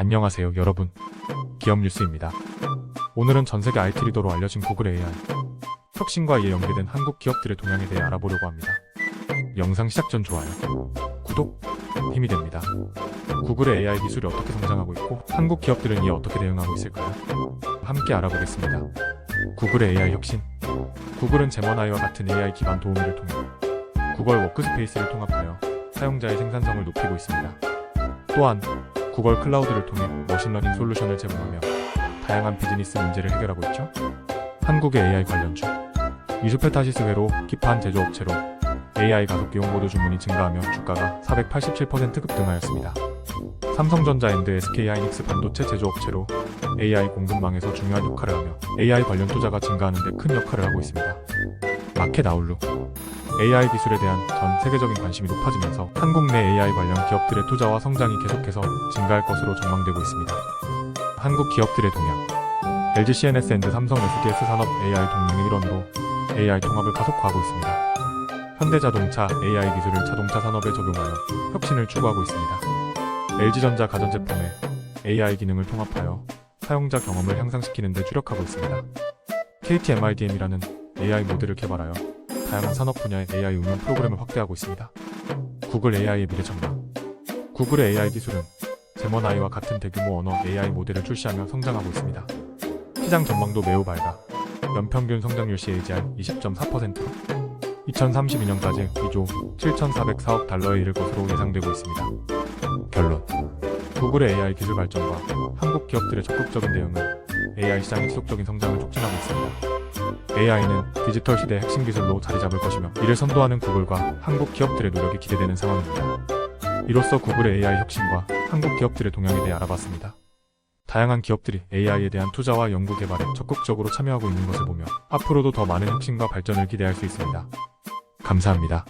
안녕하세요, 여러분. 기업 뉴스입니다. 오늘은 전 세계 IT 리더로 알려진 구글 AI 혁신과 이에 연계된 한국 기업들의 동향에 대해 알아보려고 합니다. 영상 시작 전 좋아요, 구독 힘이 됩니다. 구글의 AI 기술이 어떻게 성장하고 있고 한국 기업들은 이에 어떻게 대응하고 있을까요? 함께 알아보겠습니다. 구글의 AI 혁신 구글은 제머나이와 같은 AI 기반 도우미를 통해 구글 워크스페이스를 통합하여 사용자의 생산성을 높이고 있습니다. 또한 구글 클라우드를 통해 머신러닝 솔루션을 제공하며 다양한 비즈니스 문제를 해결하고 있죠. 한국의 AI 관련주 이수페타시스 회로 기판 제조업체로 AI 가속기용 모드 주문이 증가하며 주가가 487% 급등하였습니다. 삼성전자 앤드 SK 하이닉스 반도체 제조업체로 AI 공급망에서 중요한 역할을 하며 AI 관련 투자가 증가하는 데 큰 역할을 하고 있습니다. 마켓 아웃룩 AI 기술에 대한 전 세계적인 관심이 높아지면서 한국 내 AI 관련 기업들의 투자와 성장이 계속해서 증가할 것으로 전망되고 있습니다. 한국 기업들의 동향 LG CNS 앤드 삼성 SDS 산업 AI 동맹의 일원으로 AI 통합을 가속화하고 있습니다. 현대자동차 AI 기술을 자동차 산업에 적용하여 혁신을 추구하고 있습니다. LG전자 가전제품에 AI 기능을 통합하여 사용자 경험을 향상시키는 데 주력하고 있습니다. KTMIDM이라는 AI 모델을 개발하여 다양한 산업 분야의 AI 응용 프로그램을 확대하고 있습니다. 구글 AI의 미래 전망 구글의 AI 기술은 제머나이와 같은 대규모 언어 AI 모델을 출시하며 성장하고 있습니다. 시장 전망도 매우 밝아 연평균 성장률 CAGR 20.4%로 2032년까지 2조 7,404억 달러에 이를 것으로 예상되고 있습니다. 결론 구글의 AI 기술 발전과 한국 기업들의 적극적인 대응은 AI 시장의 지속적인 성장을 촉진하고 있습니다. AI는 디지털 시대의 핵심 기술로 자리 잡을 것이며 이를 선도하는 구글과 한국 기업들의 노력이 기대되는 상황입니다. 이로써 구글의 AI 혁신과 한국 기업들의 동향에 대해 알아봤습니다. 다양한 기업들이 AI에 대한 투자와 연구 개발에 적극적으로 참여하고 있는 것을 보며 앞으로도 더 많은 혁신과 발전을 기대할 수 있습니다. 감사합니다.